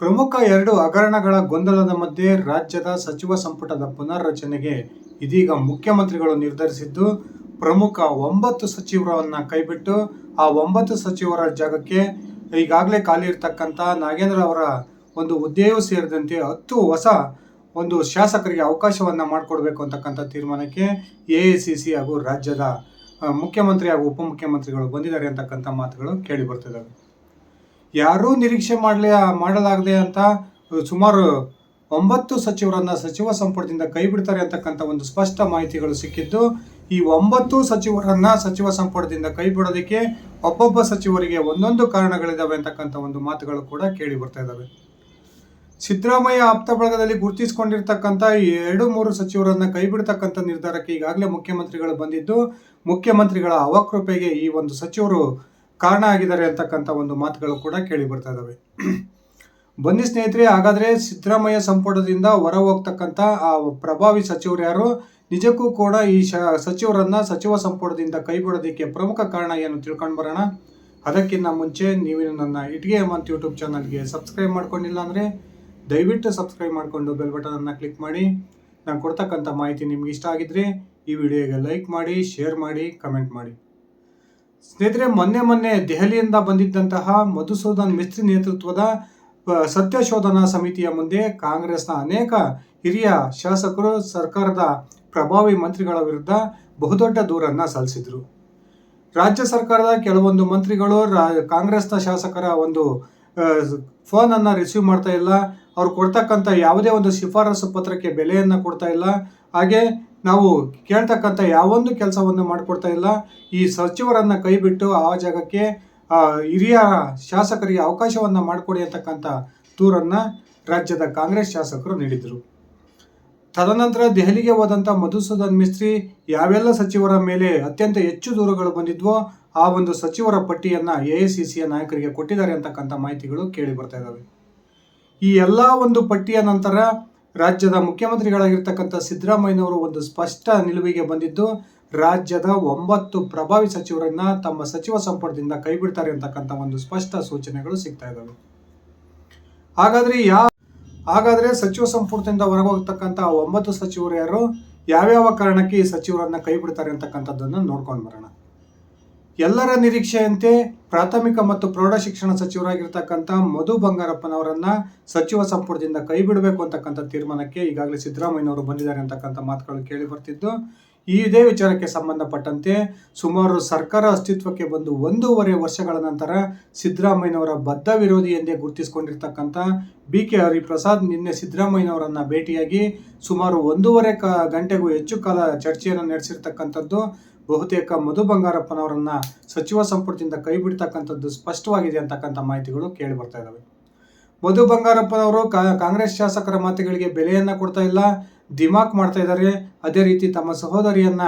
ಪ್ರಮುಖ ಎರಡು ಹಗರಣಗಳ ಗೊಂದಲದ ಮಧ್ಯೆ ರಾಜ್ಯದ ಸಚಿವ ಸಂಪುಟದ ಪುನರ್ರಚನೆಗೆ ಇದೀಗ ಮುಖ್ಯಮಂತ್ರಿಗಳು ನಿರ್ಧರಿಸಿದ್ದು, ಪ್ರಮುಖ ಒಂಬತ್ತು ಸಚಿವರನ್ನ ಕೈಬಿಟ್ಟು ಆ ಒಂಬತ್ತು ಸಚಿವರ ಜಾಗಕ್ಕೆ ಈಗಾಗಲೇ ಖಾಲಿ ಇರತಕ್ಕಂಥ ನಾಗೇಂದ್ರ ಅವರ ಒಂದು ಹುದ್ದೆಯೂ ಸೇರಿದಂತೆ ಹತ್ತು ಹೊಸ ಒಂದು ಶಾಸಕರಿಗೆ ಅವಕಾಶವನ್ನು ಮಾಡಿಕೊಡ್ಬೇಕು ಅಂತಕ್ಕಂಥ ತೀರ್ಮಾನಕ್ಕೆ ಎ ಐ ಸಿ ಹಾಗೂ ರಾಜ್ಯದ ಮುಖ್ಯಮಂತ್ರಿ ಹಾಗೂ ಉಪಮುಖ್ಯಮಂತ್ರಿಗಳು ಬಂದಿದ್ದಾರೆ ಅಂತಕ್ಕಂಥ ಮಾತುಗಳು ಕೇಳಿ ಬರ್ತಿದ್ದಾವೆ. ಯಾರೂ ನಿರೀಕ್ಷೆ ಮಾಡಲಿ, ಮಾಡಲಾಗದೆ ಅಂತ ಸುಮಾರು ಒಂಬತ್ತು ಸಚಿವರನ್ನು ಸಚಿವ ಸಂಪುಟದಿಂದ ಕೈ ಬಿಡ್ತಾರೆ ಅಂತಕ್ಕಂಥ ಒಂದು ಸ್ಪಷ್ಟ ಮಾಹಿತಿಗಳು ಸಿಕ್ಕಿದ್ದು, ಈ ಒಂಬತ್ತು ಸಚಿವರನ್ನು ಸಚಿವ ಸಂಪುಟದಿಂದ ಕೈ ಬಿಡೋದಕ್ಕೆ ಒಬ್ಬೊಬ್ಬ ಸಚಿವರಿಗೆ ಒಂದೊಂದು ಕಾರಣಗಳಿದಾವೆ ಅಂತಕ್ಕಂಥ ಒಂದು ಮಾತುಗಳು ಕೂಡ ಕೇಳಿ ಬರ್ತಾ ಇದ್ದಾವೆ ಸಿದ್ದರಾಮಯ್ಯ ಆಪ್ತ ಬಳಗದಲ್ಲಿ ಗುರುತಿಸಿಕೊಂಡಿರ್ತಕ್ಕಂಥ ಎರಡು ಮೂರು ಸಚಿವರನ್ನು ಕೈ ಬಿಡ್ತಕ್ಕಂಥ ನಿರ್ಧಾರಕ್ಕೆ ಈಗಾಗಲೇ ಮುಖ್ಯಮಂತ್ರಿಗಳು ಬಂದಿದ್ದು, ಮುಖ್ಯಮಂತ್ರಿಗಳ ಅವಕೃಪೆಗೆ ಈ ಒಂದು ಸಚಿವರು ಕಾರಣ ಆಗಿದ್ದಾರೆ ಅಂತಕ್ಕಂಥ ಒಂದು ಮಾತುಗಳು ಕೂಡ ಕೇಳಿ ಬರ್ತಾ ಇದ್ದಾವೆ ಬನ್ನಿ ಸ್ನೇಹಿತರೆ, ಹಾಗಾದ್ರೆ ಸಿದ್ದರಾಮಯ್ಯ ಸಂಪುಟದಿಂದ ಹೊರ ಹೋಗ್ತಕ್ಕಂಥ ಆ ಪ್ರಭಾವಿ ಸಚಿವರು ಯಾರು? ನಿಜಕ್ಕೂ ಕೂಡ ಈ ಶ ಸಚಿವರನ್ನ ಸಚಿವ ಸಂಪುಟದಿಂದ ಕೈ ಬಿಡೋದಕ್ಕೆ ಪ್ರಮುಖ ಕಾರಣ ಏನು ತಿಳ್ಕೊಂಡು ಬರೋಣ. ಅದಕ್ಕಿಂತ ಮುಂಚೆ ನೀವು ನನ್ನ ಇಟ್ಗೆ ಹೇಮಂತ್ ಯೂಟ್ಯೂಬ್ ಚಾನಲ್ಗೆ ಸಬ್ಸ್ಕ್ರೈಬ್ ಮಾಡ್ಕೊಂಡಿಲ್ಲ ಅಂದರೆ ದಯವಿಟ್ಟು ಸಬ್ಸ್ಕ್ರೈಬ್ ಮಾಡಿಕೊಂಡು ಬೆಲ್ ಬಟನನ್ನು ಕ್ಲಿಕ್ ಮಾಡಿ. ನಾನು ಕೊಡ್ತಕ್ಕಂಥ ಮಾಹಿತಿ ನಿಮ್ಗೆ ಇಷ್ಟ ಆಗಿದ್ರೆ ಈ ವಿಡಿಯೋಗೆ ಲೈಕ್ ಮಾಡಿ, ಶೇರ್ ಮಾಡಿ, ಕಮೆಂಟ್ ಮಾಡಿ. ಸ್ನೇಹಿತರೆ, ಮೊನ್ನೆ ಮೊನ್ನೆ ದೆಹಲಿಯಿಂದ ಬಂದಿದ್ದಂತಹ ಮಧುಸೂದನ್ ಮಿಸ್ತ್ರಿ ನೇತೃತ್ವದ ಸತ್ಯಶೋಧನಾ ಸಮಿತಿಯ ಮುಂದೆ ಕಾಂಗ್ರೆಸ್ನ ಅನೇಕ ಹಿರಿಯ ಶಾಸಕರು ಸರ್ಕಾರದ ಪ್ರಭಾವಿ ಮಂತ್ರಿಗಳ ವಿರುದ್ಧ ಬಹುದೊಡ್ಡ ದೂರನ್ನ ಸಲ್ಲಿಸಿದ್ರು. ರಾಜ್ಯ ಸರ್ಕಾರದ ಕೆಲವೊಂದು ಮಂತ್ರಿಗಳು ರಾ- ಕಾಂಗ್ರೆಸ್ನ ಶಾಸಕರ ಒಂದು ಫೋನ್ ಅನ್ನ ರಿಸೀವ್ ಮಾಡ್ತಾ ಇಲ್ಲ. ಅವ್ರು ಕೊಡ್ತಕ್ಕಂಥ ಯಾವುದೇ ಒಂದು ಶಿಫಾರಸು ಪತ್ರಕ್ಕೆ ಬೆಲೆಯನ್ನ ಕೊಡ್ತಾ ಇಲ್ಲ. ಹಾಗೆ ನಾವು ಕೇಳ್ತಕ್ಕಂಥ ಯಾವೊಂದು ಕೆಲಸವನ್ನು ಮಾಡಿಕೊಡ್ತಾ ಇಲ್ಲ, ಈ ಸಚಿವರನ್ನು ಕೈಬಿಟ್ಟು ಆ ಜಾಗಕ್ಕೆ ಹಿರಿಯ ಶಾಸಕರಿಗೆ ಅವಕಾಶವನ್ನು ಮಾಡಿಕೊಡಿ ಅಂತಕ್ಕಂಥ ದೂರನ್ನು ರಾಜ್ಯದ ಕಾಂಗ್ರೆಸ್ ಶಾಸಕರು ನೀಡಿದರು. ತದನಂತರ ದೆಹಲಿಗೆ ಹೋದಂಥ ಮಧುಸೂದನ್ ಮಿಸ್ತ್ರಿ ಯಾವೆಲ್ಲ ಸಚಿವರ ಮೇಲೆ ಅತ್ಯಂತ ಹೆಚ್ಚು ದೂರುಗಳು ಬಂದಿದ್ವೋ, ಆ ಒಂದು ಸಚಿವರ ಪಟ್ಟಿಯನ್ನು ಎ ಐ ಸಿ ನಾಯಕರಿಗೆ ಕೊಟ್ಟಿದ್ದಾರೆ ಅಂತಕ್ಕಂಥ ಮಾಹಿತಿಗಳು ಕೇಳಿ ಬರ್ತಾ ಇದ್ದಾವೆ. ಈ ಎಲ್ಲ ಒಂದು ಪಟ್ಟಿಯ ನಂತರ ರಾಜ್ಯದ ಮುಖ್ಯಮಂತ್ರಿಗಳಾಗಿರ್ತಕ್ಕಂಥ ಸಿದ್ದರಾಮಯ್ಯನವರು ಒಂದು ಸ್ಪಷ್ಟ ನಿಲುವಿಗೆ ಬಂದಿದ್ದು, ರಾಜ್ಯದ ಒಂಬತ್ತು ಪ್ರಭಾವಿ ಸಚಿವರನ್ನ ತಮ್ಮ ಸಚಿವ ಸಂಪುಟದಿಂದ ಕೈಬಿಡ್ತಾರೆ ಅಂತಕ್ಕಂಥ ಒಂದು ಸ್ಪಷ್ಟ ಸೂಚನೆಗಳು ಸಿಗ್ತಾ ಇದ್ದಾವೆ. ಹಾಗಾದ್ರೆ ಯಾ, ಹಾಗಾದ್ರೆ ಸಚಿವ ಸಂಪುಟದಿಂದ ಹೊರಗೋಗ್ತಕ್ಕಂಥ ಒಂಬತ್ತು ಸಚಿವರು ಯಾರು? ಯಾವ್ಯಾವ ಕಾರಣಕ್ಕೆ ಈ ಸಚಿವರನ್ನ ಕೈ ಬಿಡ್ತಾರೆ ಅಂತಕ್ಕಂಥದ್ದನ್ನು ನೋಡ್ಕೊಂಡು ಬರೋಣ. ಎಲ್ಲರ ನಿರೀಕ್ಷೆಯಂತೆ ಪ್ರಾಥಮಿಕ ಮತ್ತು ಪ್ರೌಢ ಶಿಕ್ಷಣ ಸಚಿವರಾಗಿರ್ತಕ್ಕಂಥ ಮಧು ಬಂಗಾರಪ್ಪನವರನ್ನ ಸಚಿವ ಸಂಪುಟದಿಂದ ಕೈ ಬಿಡಬೇಕು ಅಂತಕ್ಕಂಥ ತೀರ್ಮಾನಕ್ಕೆ ಈಗಾಗಲೇ ಸಿದ್ದರಾಮಯ್ಯನವರು ಬಂದಿದ್ದಾರೆ ಅಂತಕ್ಕಂಥ ಮಾತುಗಳು ಕೇಳಿ ಬರ್ತಿದ್ದು. ಈ ಇದೇ ವಿಚಾರಕ್ಕೆ ಸಂಬಂಧಪಟ್ಟಂತೆ ಸುಮಾರು ಸರ್ಕಾರ ಅಸ್ತಿತ್ವಕ್ಕೆ ಬಂದು ಒಂದೂವರೆ ವರ್ಷಗಳ ನಂತರ ಸಿದ್ದರಾಮಯ್ಯನವರ ಬದ್ಧ ವಿರೋಧಿ ಎಂದೇ ಗುರುತಿಸಿಕೊಂಡಿರ್ತಕ್ಕಂಥ ಬಿ ಕೆ ಹರಿಪ್ರಸಾದ್ ನಿನ್ನೆ ಸಿದ್ದರಾಮಯ್ಯನವರನ್ನು ಭೇಟಿಯಾಗಿ ಸುಮಾರು ಒಂದೂವರೆ ಕ ಗಂಟೆಗೂ ಹೆಚ್ಚು ಕಾಲ ಚರ್ಚೆಯನ್ನು ನಡೆಸಿರ್ತಕ್ಕಂಥದ್ದು. ಬಹುತೇಕ ಮಧು ಬಂಗಾರಪ್ಪನವರನ್ನ ಸಚಿವ ಸಂಪುಟದಿಂದ ಕೈ ಬಿಡ್ತಕ್ಕಂಥದ್ದು ಸ್ಪಷ್ಟವಾಗಿದೆ ಅಂತಕ್ಕಂಥ ಮಾಹಿತಿಗಳು ಕೇಳಿ ಬರ್ತಾ ಇದ್ದಾವೆ ಮಧು ಬಂಗಾರಪ್ಪನವರು ಕಾಂಗ್ರೆಸ್ ಶಾಸಕರ ಮಾತುಗಳಿಗೆ ಬೆಲೆಯನ್ನ ಕೊಡ್ತಾ ಇಲ್ಲ, ದಿಮಾಕ್ ಮಾಡ್ತಾ ಇದ್ದಾರೆ ಅದೇ ರೀತಿ ತಮ್ಮ ಸಹೋದರಿಯನ್ನ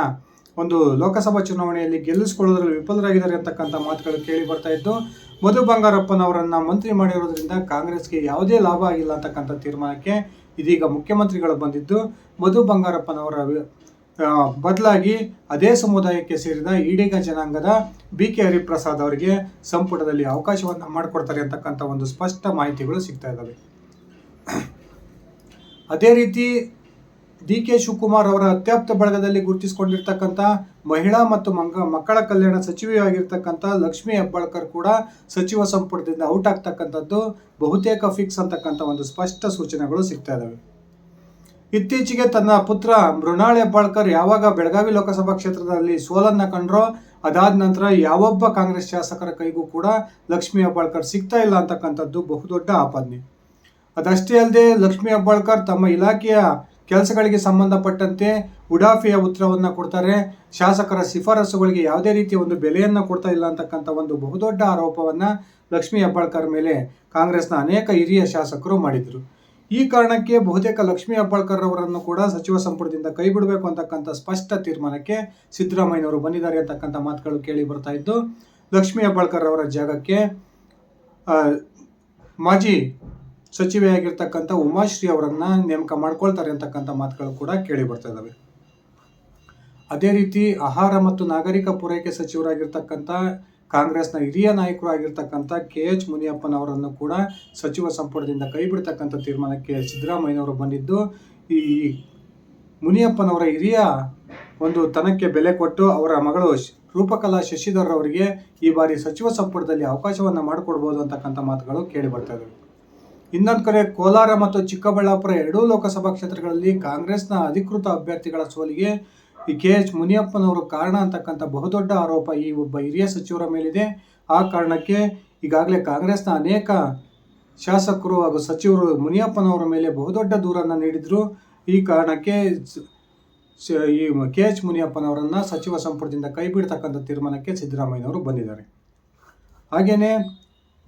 ಒಂದು ಲೋಕಸಭಾ ಚುನಾವಣೆಯಲ್ಲಿ ಗೆಲ್ಲಿಸಿಕೊಳ್ಳೋದ್ರಲ್ಲಿ ವಿಫಲರಾಗಿದ್ದಾರೆ ಅಂತಕ್ಕಂಥ ಮಾತುಗಳು ಕೇಳಿ ಬರ್ತಾ ಇದ್ದು, ಮಧು ಬಂಗಾರಪ್ಪನವರನ್ನ ಮಂತ್ರಿ ಮಾಡಿರೋದ್ರಿಂದ ಕಾಂಗ್ರೆಸ್ಗೆ ಯಾವುದೇ ಲಾಭ ಆಗಿಲ್ಲ ಅಂತಕ್ಕಂಥ ತೀರ್ಮಾನಕ್ಕೆ ಇದೀಗ ಮುಖ್ಯಮಂತ್ರಿಗಳು ಬಂದಿದ್ದು, ಮಧು ಬಂಗಾರಪ್ಪನವರ ಬದಲಾಗಿ ಅದೇ ಸಮುದಾಯಕ್ಕೆ ಸೇರಿದ ಈಡಿಗ ಜನಾಂಗದ ಬಿ ಕೆ ಹರಿಪ್ರಸಾದ್ ಅವರಿಗೆ ಸಂಪುಟದಲ್ಲಿ ಅವಕಾಶವನ್ನು ಮಾಡಿಕೊಡ್ತಾರೆ ಅಂತಕ್ಕಂಥ ಒಂದು ಸ್ಪಷ್ಟ ಮಾಹಿತಿಗಳು ಸಿಗ್ತಾ ಇದ್ದಾವೆ. ಅದೇ ರೀತಿ ಡಿ ಕೆ ಶಿವಕುಮಾರ್ ಅವರ ಅತ್ಯಾಪ್ತ ಬಳಗದಲ್ಲಿ ಗುರುತಿಸಿಕೊಂಡಿರ್ತಕ್ಕಂಥ ಮಹಿಳಾ ಮತ್ತು ಮಂಗ, ಮಕ್ಕಳ ಕಲ್ಯಾಣ ಸಚಿವೆಯಾಗಿರ್ತಕ್ಕಂಥ ಲಕ್ಷ್ಮೀ ಹೆಬ್ಬಾಳ್ಕರ್ ಕೂಡ ಸಚಿವ ಸಂಪುಟದಿಂದ ಔಟ್ ಆಗ್ತಕ್ಕಂಥದ್ದು ಬಹುತೇಕ ಫಿಕ್ಸ್ ಅಂತಕ್ಕಂಥ ಒಂದು ಸ್ಪಷ್ಟ ಸೂಚನೆಗಳು ಸಿಗ್ತಾ ಇದ್ದಾವೆ. ಇತ್ತೀಚೆಗೆ ತನ್ನ ಪುತ್ರ ಮೃಣಾಳ್ ಹೆಬ್ಬಾಳ್ಕರ್ ಯಾವಾಗ ಬೆಳಗಾವಿ ಲೋಕಸಭಾ ಕ್ಷೇತ್ರದಲ್ಲಿ ಸೋಲನ್ನ ಕಂಡ್ರೋ, ಅದಾದ ನಂತರ ಯಾವೊಬ್ಬ ಕಾಂಗ್ರೆಸ್ ಶಾಸಕರ ಕೈಗೂ ಕೂಡ ಲಕ್ಷ್ಮೀ ಹೆಬ್ಬಾಳ್ಕರ್ ಸಿಗ್ತಾ ಇಲ್ಲ ಅಂತಕ್ಕಂಥದ್ದು ಬಹುದೊಡ್ಡ ಆಪಾದನೆ ಅದಷ್ಟೇ ಅಲ್ಲದೆ ಲಕ್ಷ್ಮೀ ಹೆಬ್ಬಾಳ್ಕರ್ ತಮ್ಮ ಇಲಾಖೆಯ ಕೆಲಸಗಳಿಗೆ ಸಂಬಂಧಪಟ್ಟಂತೆ ಉಡಾಫಿಯ ಉತ್ತರವನ್ನು ಕೊಡ್ತಾರೆ. ಶಾಸಕರ ಶಿಫಾರಸುಗಳಿಗೆ ಯಾವುದೇ ರೀತಿಯ ಒಂದು ಬೆಲೆಯನ್ನು ಕೊಡ್ತಾ ಇಲ್ಲ ಅಂತಕ್ಕಂಥ ಒಂದು ಬಹುದೊಡ್ಡ ಆರೋಪವನ್ನು ಲಕ್ಷ್ಮೀ ಹೆಬ್ಬಾಳ್ಕರ್ ಮೇಲೆ ಕಾಂಗ್ರೆಸ್ನ ಅನೇಕ ಹಿರಿಯ ಶಾಸಕರು ಮಾಡಿದರು. ಈ ಕಾರಣಕ್ಕೆ ಬಹುತೇಕ ಲಕ್ಷ್ಮೀ ಅಬ್ಬಾಳ್ಕರ್ ಅವರನ್ನು ಕೂಡ ಸಚಿವ ಸಂಪುಟದಿಂದ ಕೈ ಬಿಡಬೇಕು ಅಂತಕ್ಕಂಥ ಸ್ಪಷ್ಟ ತೀರ್ಮಾನಕ್ಕೆ ಸಿದ್ದರಾಮಯ್ಯನವರು ಬಂದಿದ್ದಾರೆ ಅಂತಕ್ಕಂಥ ಮಾತುಗಳು ಕೇಳಿ ಬರ್ತಾ ಇದ್ದು, ಲಕ್ಷ್ಮೀ ಹೆಬ್ಬಾಳ್ಕರ್ ಅವರ ಜಾಗಕ್ಕೆ ಮಾಜಿ ಸಚಿವೆಯಾಗಿರ್ತಕ್ಕಂಥ ಉಮಾಶ್ರೀ ಅವರನ್ನ ನೇಮಕ ಮಾಡ್ಕೊಳ್ತಾರೆ ಅಂತಕ್ಕಂಥ ಮಾತುಗಳು ಕೂಡ ಕೇಳಿ ಬರ್ತಾ ಇದ್ದಾವೆ. ಅದೇ ರೀತಿ ಆಹಾರ ಮತ್ತು ನಾಗರಿಕ ಪೂರೈಕೆ ಸಚಿವರಾಗಿರ್ತಕ್ಕಂಥ ಕಾಂಗ್ರೆಸ್ನ ಹಿರಿಯ ನಾಯಕರು ಆಗಿರ್ತಕ್ಕಂಥ ಕೆ ಎಚ್ ಮುನಿಯಪ್ಪನವರನ್ನು ಕೂಡ ಸಚಿವ ಸಂಪುಟದಿಂದ ಕೈ ಬಿಡ್ತಕ್ಕಂಥ ತೀರ್ಮಾನಕ್ಕೆ ಸಿದ್ದರಾಮಯ್ಯನವರು ಬಂದಿದ್ದು, ಈ ಮುನಿಯಪ್ಪನವರ ಹಿರಿಯ ಒಂದು ತನಕ್ಕೆ ಬೆಲೆ ಕೊಟ್ಟು ಅವರ ಮಗಳು ರೂಪಕಲಾ ಶಶಿಧರ್ ಅವರಿಗೆ ಈ ಬಾರಿ ಸಚಿವ ಸಂಪುಟದಲ್ಲಿ ಅವಕಾಶವನ್ನು ಮಾಡಿಕೊಡ್ಬೋದು ಅಂತಕ್ಕಂಥ ಮಾತುಗಳು ಕೇಳಿ ಬರ್ತಾ ಇನ್ನೊಂದು ಕಡೆ ಕೋಲಾರ ಮತ್ತು ಚಿಕ್ಕಬಳ್ಳಾಪುರ ಎರಡೂ ಲೋಕಸಭಾ ಕ್ಷೇತ್ರಗಳಲ್ಲಿ ಕಾಂಗ್ರೆಸ್ನ ಅಧಿಕೃತ ಅಭ್ಯರ್ಥಿಗಳ ಸೋಲಿಗೆ ಈ ಕೆ ಎಚ್ ಮುನಿಯಪ್ಪನವರು ಕಾರಣ ಅಂತಕ್ಕಂಥ ಬಹುದೊಡ್ಡ ಆರೋಪ ಈ ಒಬ್ಬ ಹಿರಿಯ ಸಚಿವರ ಮೇಲಿದೆ. ಆ ಕಾರಣಕ್ಕೆ ಈಗಾಗಲೇ ಕಾಂಗ್ರೆಸ್ನ ಅನೇಕ ಶಾಸಕರು ಹಾಗೂ ಸಚಿವರು ಮುನಿಯಪ್ಪನವರ ಮೇಲೆ ಬಹುದೊಡ್ಡ ದೂರನ್ನು ನೀಡಿದ್ರು. ಈ ಕಾರಣಕ್ಕೆ ಈ ಕೆ ಎಚ್ ಮುನಿಯಪ್ಪನವರನ್ನು ಸಚಿವ ಸಂಪುಟದಿಂದ ಕೈ ಬಿಡ್ತಕ್ಕಂಥ ತೀರ್ಮಾನಕ್ಕೆ ಸಿದ್ದರಾಮಯ್ಯನವರು ಬಂದಿದ್ದಾರೆ. ಹಾಗೆಯೇ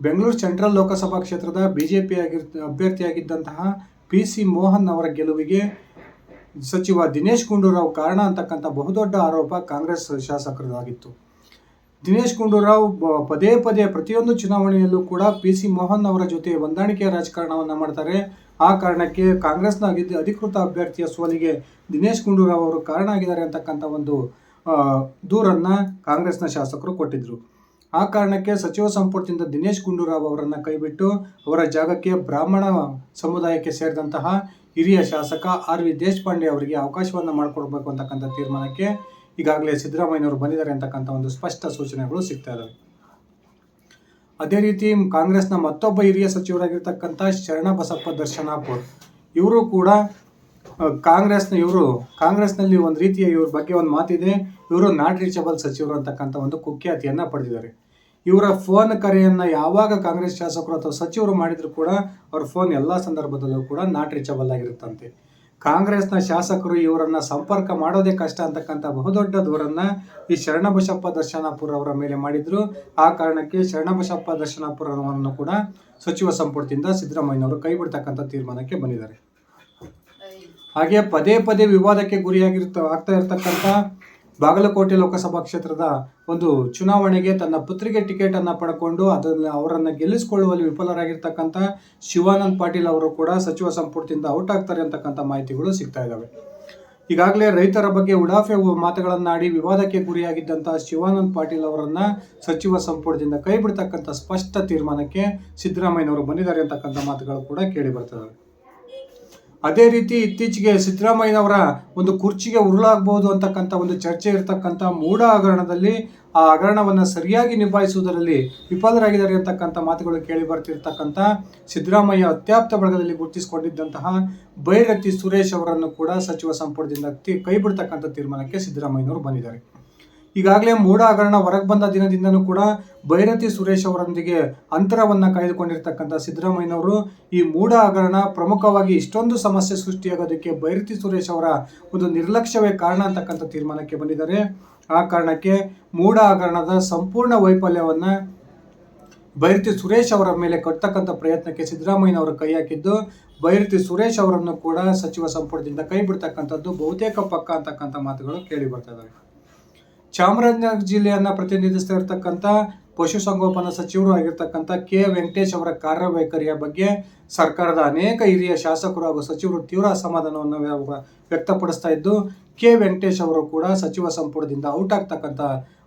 ಬೆಂಗಳೂರು ಸೆಂಟ್ರಲ್ ಲೋಕಸಭಾ ಕ್ಷೇತ್ರದ ಬಿ ಜೆ ಪಿ ಆಗಿರ್ ಅಭ್ಯರ್ಥಿಯಾಗಿದ್ದಂತಹ ಪಿ ಸಿ ಮೋಹನ್ ಅವರ ಗೆಲುವಿಗೆ ಸಚಿವ ದಿನೇಶ್ ಗುಂಡೂರಾವ್ ಕಾರಣ ಅಂತಕ್ಕಂಥ ಬಹುದೊಡ್ಡ ಆರೋಪ ಕಾಂಗ್ರೆಸ್ ಶಾಸಕರದಾಗಿತ್ತು. ದಿನೇಶ್ ಗುಂಡೂರಾವ್ ಪದೇ ಪದೇ ಪ್ರತಿಯೊಂದು ಚುನಾವಣೆಯಲ್ಲೂ ಕೂಡ ಪಿ ಸಿ ಮೋಹನ್ ಅವರ ಜೊತೆ ಹೊಂದಾಣಿಕೆಯ ರಾಜಕಾರಣವನ್ನು ಮಾಡ್ತಾರೆ. ಆ ಕಾರಣಕ್ಕೆ ಕಾಂಗ್ರೆಸ್ನ ಅಧಿಕೃತ ಅಭ್ಯರ್ಥಿಯ ಸೋಲಿಗೆ ದಿನೇಶ್ ಗುಂಡೂರಾವ್ ಅವರು ಕಾರಣ ಆಗಿದ್ದಾರೆ ಅಂತಕ್ಕಂಥ ಒಂದು ದೂರನ್ನ ಕಾಂಗ್ರೆಸ್ನ ಶಾಸಕರು ಕೊಟ್ಟಿದ್ದರು ಆ ಕಾರಣಕ್ಕೆ ಸಚಿವ ಸಂಪುಟದಿಂದ ದಿನೇಶ್ ಗುಂಡೂರಾವ್ ಅವರನ್ನು ಕೈಬಿಟ್ಟು ಅವರ ಜಾಗಕ್ಕೆ ಬ್ರಾಹ್ಮಣ ಸಮುದಾಯಕ್ಕೆ ಸೇರಿದಂತಹ ಹಿರಿಯ ಶಾಸಕ ಆರ್ ವಿ ದೇಶಪಾಂಡೆ ಅವರಿಗೆ ಅವಕಾಶವನ್ನು ಮಾಡಿಕೊಡ್ಬೇಕು ಅಂತಕ್ಕಂಥ ತೀರ್ಮಾನಕ್ಕೆ ಈಗಾಗಲೇ ಸಿದ್ದರಾಮಯ್ಯನವರು ಬಂದಿದ್ದಾರೆ ಅಂತಕ್ಕಂಥ ಒಂದು ಸ್ಪಷ್ಟ ಸೂಚನೆಗಳು ಸಿಗ್ತಾ ಇದ್ದಾವೆ ಅದೇ ರೀತಿ ಕಾಂಗ್ರೆಸ್ನ ಮತ್ತೊಬ್ಬ ಹಿರಿಯ ಸಚಿವರಾಗಿರ್ತಕ್ಕಂಥ ಶರಣಬಸಪ್ಪ ದರ್ಶನಾಪುರ್, ಇವರು ಕೂಡ ಕಾಂಗ್ರೆಸ್ನ ಇವರು, ಕಾಂಗ್ರೆಸ್ನಲ್ಲಿ ಒಂದು ರೀತಿಯ ಇವ್ರ ಬಗ್ಗೆ ಒಂದು ಮಾತಿದೆ, ಇವರು ನಾಟ್ ರೀಚಬಲ್ ಸಚಿವರು ಅಂತಕ್ಕಂಥ ಒಂದು ಕುಖ್ಯಾತಿಯನ್ನು ಪಡೆದಿದ್ದಾರೆ. ಇವರ ಫೋನ್ ಕರೆಯನ್ನ ಯಾವಾಗ ಕಾಂಗ್ರೆಸ್ ಶಾಸಕರು ಅಥವಾ ಸಚಿವರು ಮಾಡಿದರೂ ಕೂಡ ಅವ್ರ ಫೋನ್ ಎಲ್ಲ ಸಂದರ್ಭದಲ್ಲೂ ಕೂಡ ನಾಟ್ ರೀಚಬಲ್ ಆಗಿರುತ್ತಂತೆ. ಕಾಂಗ್ರೆಸ್ನ ಶಾಸಕರು ಇವರನ್ನ ಸಂಪರ್ಕ ಮಾಡೋದೇ ಕಷ್ಟ ಅಂತಕ್ಕಂಥ ಬಹುದೊಡ್ಡ ದೂರನ್ನ ಈ ಶರಣಬಸಪ್ಪ ದರ್ಶನಾಪುರ ಅವರ ಮೇಲೆ ಮಾಡಿದ್ರು. ಆ ಕಾರಣಕ್ಕೆ ಶರಣಬಸಪ್ಪ ದರ್ಶನಾಪುರ ಅವರನ್ನು ಕೂಡ ಸಚಿವ ಸಂಪುಟದಿಂದ ಸಿದ್ದರಾಮಯ್ಯನವರು ಕೈ ಬಿಡ್ತಕ್ಕಂಥ ತೀರ್ಮಾನಕ್ಕೆ ಬಂದಿದ್ದಾರೆ. ಹಾಗೆ ಪದೇ ಪದೇ ವಿವಾದಕ್ಕೆ ಗುರಿಯಾಗಿರ್ತ ಆಗ್ತಾ ಇರತಕ್ಕಂಥ ಬಾಗಲಕೋಟೆ ಲೋಕಸಭಾ ಕ್ಷೇತ್ರದ ಒಂದು ಚುನಾವಣೆಗೆ ತನ್ನ ಪುತ್ರಿಗೆ ಟಿಕೆಟ್ ಅನ್ನು ಪಡ್ಕೊಂಡು ಅದನ್ನ ಅವರನ್ನು ಗೆಲ್ಲಿಸಿಕೊಳ್ಳುವಲ್ಲಿ ವಿಫಲರಾಗಿರ್ತಕ್ಕಂಥ ಶಿವಾನಂದ್ ಪಾಟೀಲ್ ಅವರು ಕೂಡ ಸಚಿವ ಸಂಪುಟದಿಂದ ಔಟ್ ಆಗ್ತಾರೆ ಅಂತಕ್ಕಂಥ ಮಾಹಿತಿಗಳು ಸಿಗ್ತಾ ಇದ್ದಾವೆ ಈಗಾಗಲೇ ರೈತರ ಬಗ್ಗೆ ಉಡಾಫೆ ಮಾತುಗಳನ್ನಾಡಿ ವಿವಾದಕ್ಕೆ ಗುರಿಯಾಗಿದ್ದಂತಹ ಶಿವಾನಂದ್ ಪಾಟೀಲ್ ಅವರನ್ನ ಸಚಿವ ಸಂಪುಟದಿಂದ ಕೈ ಬಿಡ್ತಕ್ಕಂಥ ಸ್ಪಷ್ಟ ತೀರ್ಮಾನಕ್ಕೆ ಸಿದ್ದರಾಮಯ್ಯನವರು ಬಂದಿದ್ದಾರೆ ಅಂತಕ್ಕಂಥ ಮಾತುಗಳು ಕೂಡ ಕೇಳಿ ಬರ್ತವೆ ಅದೇ ರೀತಿ ಇತ್ತೀಚೆಗೆ ಸಿದ್ದರಾಮಯ್ಯನವರ ಒಂದು ಕುರ್ಚಿಗೆ ಉರುಳಾಗಬಹುದು ಅಂತಕ್ಕಂಥ ಒಂದು ಚರ್ಚೆ ಇರತಕ್ಕಂಥ ಮೂಢ ಹಗರಣದಲ್ಲಿ ಆ ಹಗರಣವನ್ನು ಸರಿಯಾಗಿ ನಿಭಾಯಿಸುವುದರಲ್ಲಿ ವಿಫಲರಾಗಿದ್ದಾರೆ ಅಂತಕ್ಕಂಥ ಮಾತುಗಳು ಕೇಳಿ ಬರ್ತಿರ್ತಕ್ಕಂಥ ಸಿದ್ದರಾಮಯ್ಯ ಅತ್ಯಾಪ್ತ ಬಳಗದಲ್ಲಿ ಗುರುತಿಸಿಕೊಂಡಿದ್ದಂತಹ ಬೈರತಿ ಸುರೇಶ್ ಅವರನ್ನು ಕೂಡ ಸಚಿವ ಸಂಪುಟದಿಂದ ಕೈ ಬಿಡ್ತಕ್ಕಂಥ ತೀರ್ಮಾನಕ್ಕೆ ಸಿದ್ದರಾಮಯ್ಯನವರು ಬಂದಿದ್ದಾರೆ. ಈಗಾಗಲೇ ಮೂಢ ಹಗರಣ ಹೊರಗೆ ಬಂದ ದಿನದಿಂದನೂ ಕೂಡ ಭೈರತಿ ಸುರೇಶ್ ಅವರೊಂದಿಗೆ ಅಂತರವನ್ನು ಕಾಯ್ದುಕೊಂಡಿರ್ತಕ್ಕಂಥ ಸಿದ್ದರಾಮಯ್ಯನವರು ಈ ಮೂಢ ಹಗರಣ ಪ್ರಮುಖವಾಗಿ ಇಷ್ಟೊಂದು ಸಮಸ್ಯೆ ಸೃಷ್ಟಿಯಾಗೋದಕ್ಕೆ ಭೈರತಿ ಸುರೇಶ್ ಅವರ ಒಂದು ನಿರ್ಲಕ್ಷ್ಯವೇ ಕಾರಣ ಅಂತಕ್ಕಂಥ ತೀರ್ಮಾನಕ್ಕೆ ಬಂದಿದ್ದಾರೆ. ಆ ಕಾರಣಕ್ಕೆ ಮೂಢ ಹಗರಣದ ಸಂಪೂರ್ಣ ವೈಫಲ್ಯವನ್ನು ಭೈರತಿ ಸುರೇಶ್ ಅವರ ಮೇಲೆ ಕಟ್ಟತಕ್ಕಂಥ ಪ್ರಯತ್ನಕ್ಕೆ ಸಿದ್ದರಾಮಯ್ಯನವರು ಕೈ ಹಾಕಿದ್ದು, ಭೈರತಿ ಸುರೇಶ್ ಅವರನ್ನು ಕೂಡ ಸಚಿವ ಸಂಪುಟದಿಂದ ಕೈ ಬಿಡ್ತಕ್ಕಂಥದ್ದು ಬಹುತೇಕ ಪಕ್ಕ ಅಂತಕ್ಕಂಥ ಮಾತುಗಳು ಕೇಳಿ ಬರ್ತಾ ಇದ್ದಾವೆ ಚಾಮರಾಜನಗರ ಜಿಲ್ಲೆಯನ್ನ ಪ್ರತಿನಿಧಿಸ್ತಾ ಇರತಕ್ಕಂಥ ಪಶುಸಂಗೋಪನಾ ಸಚಿವರು ಆಗಿರ್ತಕ್ಕಂಥ ಕೆ ವೆಂಕಟೇಶ್ ಅವರ ಕಾರ್ಯವೈಖರಿಯ ಬಗ್ಗೆ ಸರ್ಕಾರದ ಅನೇಕ ಹಿರಿಯ ಶಾಸಕರು ಹಾಗೂ ಸಚಿವರು ತೀವ್ರ ಅಸಮಾಧಾನವನ್ನು ವ್ಯ- ವ್ಯಕ್ತಪಡಿಸ್ತಾ ಇದ್ದು, ಕೆ ವೆಂಕಟೇಶ್ ಅವರು ಕೂಡ ಸಚಿವ ಸಂಪುಟದಿಂದ ಔಟ್ ಆಗ್ತಕ್ಕಂಥ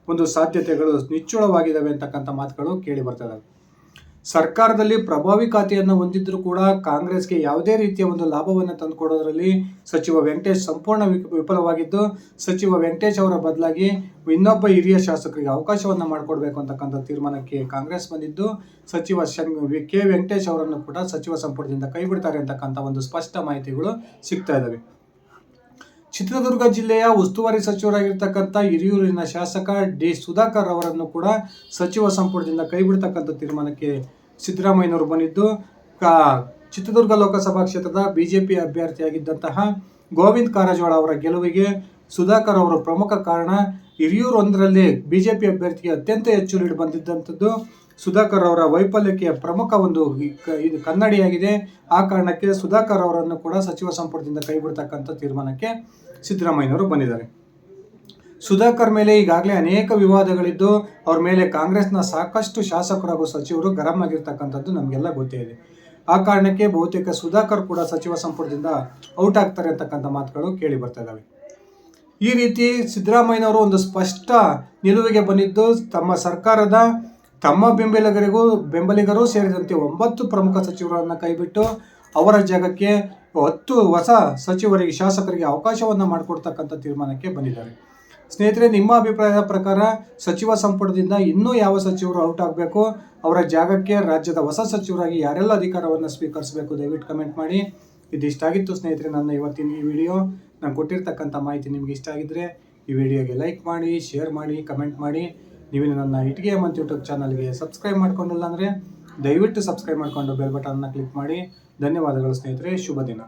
ಒಂದು ಸಾಧ್ಯತೆಗಳು ನಿಚ್ಚಳವಾಗಿದ್ದಾವೆ ಅಂತಕ್ಕಂಥ ಮಾತುಗಳು ಕೇಳಿ ಬರ್ತಾ ಇದ್ದಾವೆ ಸರ್ಕಾರದಲ್ಲಿ ಪ್ರಭಾವಿ ಖಾತೆಯನ್ನು ಹೊಂದಿದ್ದರೂ ಕೂಡ ಕಾಂಗ್ರೆಸ್ಗೆ ಯಾವುದೇ ರೀತಿಯ ಒಂದು ಲಾಭವನ್ನು ತಂದುಕೊಡೋದ್ರಲ್ಲಿ ಸಚಿವ ವೆಂಕಟೇಶ್ ಸಂಪೂರ್ಣ ವಿಫ- ವಿಫಲವಾಗಿದ್ದು, ಸಚಿವ ವೆಂಕಟೇಶ್ ಅವರ ಬದಲಾಗಿ ಇನ್ನೊಬ್ಬ ಹಿರಿಯ ಶಾಸಕರಿಗೆ ಅವಕಾಶವನ್ನು ಮಾಡಿಕೊಡ್ಬೇಕು ಅಂತಕ್ಕಂಥ ತೀರ್ಮಾನಕ್ಕೆ ಕಾಂಗ್ರೆಸ್ ಬಂದಿದ್ದು, ಸಚಿವ ಕೆ. ವೆಂಕಟೇಶ್ ಅವರನ್ನು ಕೂಡ ಸಚಿವ ಸಂಪುಟದಿಂದ ಕೈ ಬಿಡ್ತಾರೆ ಅಂತಕ್ಕಂಥ ಒಂದು ಸ್ಪಷ್ಟ ಮಾಹಿತಿಗಳು ಸಿಗ್ತಾ ಇದ್ದಾವೆ ಚಿತ್ರದುರ್ಗ ಜಿಲ್ಲೆಯ ಉಸ್ತುವಾರಿ ಸಚಿವರಾಗಿರ್ತಕ್ಕಂಥ ಹಿರಿಯೂರಿನ ಶಾಸಕ ಡಿ. ಸುಧಾಕರ್ ಅವರನ್ನು ಕೂಡ ಸಚಿವ ಸಂಪುಟದಿಂದ ಕೈಬಿಡ್ತಕ್ಕಂಥ ತೀರ್ಮಾನಕ್ಕೆ ಸಿದ್ದರಾಮಯ್ಯನವರು ಬಂದಿದ್ದು ಚಿತ್ರದುರ್ಗ ಲೋಕಸಭಾ ಕ್ಷೇತ್ರದ ಬಿಜೆಪಿ ಅಭ್ಯರ್ಥಿಯಾಗಿದ್ದಂತಹ ಗೋವಿಂದ್ ಕಾರಜೋಳ ಅವರ ಗೆಲುವಿಗೆ ಸುಧಾಕರ್ ಅವರು ಪ್ರಮುಖ ಕಾರಣ ಹಿರಿಯೂರು ಒಂದರಲ್ಲಿ ಬಿಜೆಪಿ ಅಭ್ಯರ್ಥಿಗೆ ಅತ್ಯಂತ ಹೆಚ್ಚು ಲೀಡ್ ಬಂದಿದ್ದಂಥದ್ದು ಸುಧಾಕರ್ ಅವರ ವೈಫಲ್ಯಕ್ಕೆ ಪ್ರಮುಖ ಒಂದು ಇದು ಕನ್ನಡಿಯಾಗಿದೆ. ಆ ಕಾರಣಕ್ಕೆ ಸುಧಾಕರ್ ಅವರನ್ನು ಕೂಡ ಸಚಿವ ಸಂಪುಟದಿಂದ ಕೈಬಿಡ್ತಕ್ಕಂಥ ತೀರ್ಮಾನಕ್ಕೆ ಸಿದ್ದರಾಮಯ್ಯನವರು ಬಂದಿದ್ದಾರೆ. ಸುಧಾಕರ್ ಮೇಲೆ ಈಗಾಗಲೇ ಅನೇಕ ವಿವಾದಗಳಿದ್ದು ಅವ್ರ ಮೇಲೆ ಕಾಂಗ್ರೆಸ್ನ ಸಾಕಷ್ಟು ಶಾಸಕರು ಹಾಗೂ ಸಚಿವರು ಗರಂ ಆಗಿರ್ತಕ್ಕಂಥದ್ದು ನಮಗೆಲ್ಲ ಗೊತ್ತೇ ಇದೆ. ಆ ಕಾರಣಕ್ಕೆ ಬಹುತೇಕ ಸುಧಾಕರ್ ಕೂಡ ಸಚಿವ ಸಂಪುಟದಿಂದ ಔಟ್ ಆಗ್ತಾರೆ ಅಂತಕ್ಕಂಥ ಮಾತುಗಳು ಕೇಳಿ ಬರ್ತಾ ಇದ್ದಾವೆ ಈ ರೀತಿ ಸಿದ್ದರಾಮಯ್ಯನವರು ಒಂದು ಸ್ಪಷ್ಟ ನಿಲುವಿಗೆ ಬಂದಿದ್ದು ತಮ್ಮ ಸರ್ಕಾರದ ತಮ್ಮ ಬೆಂಬಲಿಗರಿಗೂ ಬೆಂಬಲಿಗರು ಸೇರಿದಂತೆ ಒಂಬತ್ತು ಪ್ರಮುಖ ಸಚಿವರನ್ನು ಕೈಬಿಟ್ಟು ಅವರ ಜಾಗಕ್ಕೆ ಹತ್ತು ಹೊಸ ಸಚಿವರಿಗೆ, ಶಾಸಕರಿಗೆ ಅವಕಾಶವನ್ನು ಮಾಡಿಕೊಡ್ತಕ್ಕಂಥ ತೀರ್ಮಾನಕ್ಕೆ ಬಂದಿದ್ದಾರೆ. ಸ್ನೇಹಿತರೆ, ನಿಮ್ಮ ಅಭಿಪ್ರಾಯದ ಪ್ರಕಾರ ಸಚಿವ ಸಂಪುಟದಿಂದ ಇನ್ನೂ ಯಾವ ಸಚಿವರು ಔಟ್ ಆಗಬೇಕು? ಅವರ ಜಾಗಕ್ಕೆ ರಾಜ್ಯದ ಹೊಸ ಸಚಿವರಾಗಿ ಯಾರೆಲ್ಲ ಅಧಿಕಾರವನ್ನು ಸ್ವೀಕರಿಸಬೇಕು? ದಯವಿಟ್ಟು ಕಮೆಂಟ್ ಮಾಡಿ. ಇದಿಷ್ಟಾಗಿತ್ತು ಸ್ನೇಹಿತರೆ, ನನ್ನ ಇವತ್ತಿನ ಈ ವಿಡಿಯೋ. ನಾನು ಕೊಟ್ಟಿರ್ತಕ್ಕಂಥ ಮಾಹಿತಿ ನಿಮಗೆ ಇಷ್ಟ ಆಗಿದ್ದರೆ ಈ ವಿಡಿಯೋಗೆ ಲೈಕ್ ಮಾಡಿ, ಶೇರ್ ಮಾಡಿ, ಕಮೆಂಟ್ ಮಾಡಿ. ನೀವು ನನ್ನ ಇಟ್ಟಿಗೆ ಮಂತ್ ಯೂಟ್ಯೂಬ್ ಚಾನಲ್ಗೆ ಸಬ್ಸ್ಕ್ರೈಬ್ ಮಾಡ್ಕೊಂಡಿಲ್ಲ ಅಂದರೆ ದಯವಿಟ್ಟು ಸಬ್ಸ್ಕ್ರೈಬ್ ಮಾಡಿಕೊಂಡು ಬೆಲ್ ಬಟನ್ನ ಕ್ಲಿಕ್ ಮಾಡಿ. ಧನ್ಯವಾದಗಳು ಸ್ನೇಹಿತರೆ, ಶುಭ ದಿನ.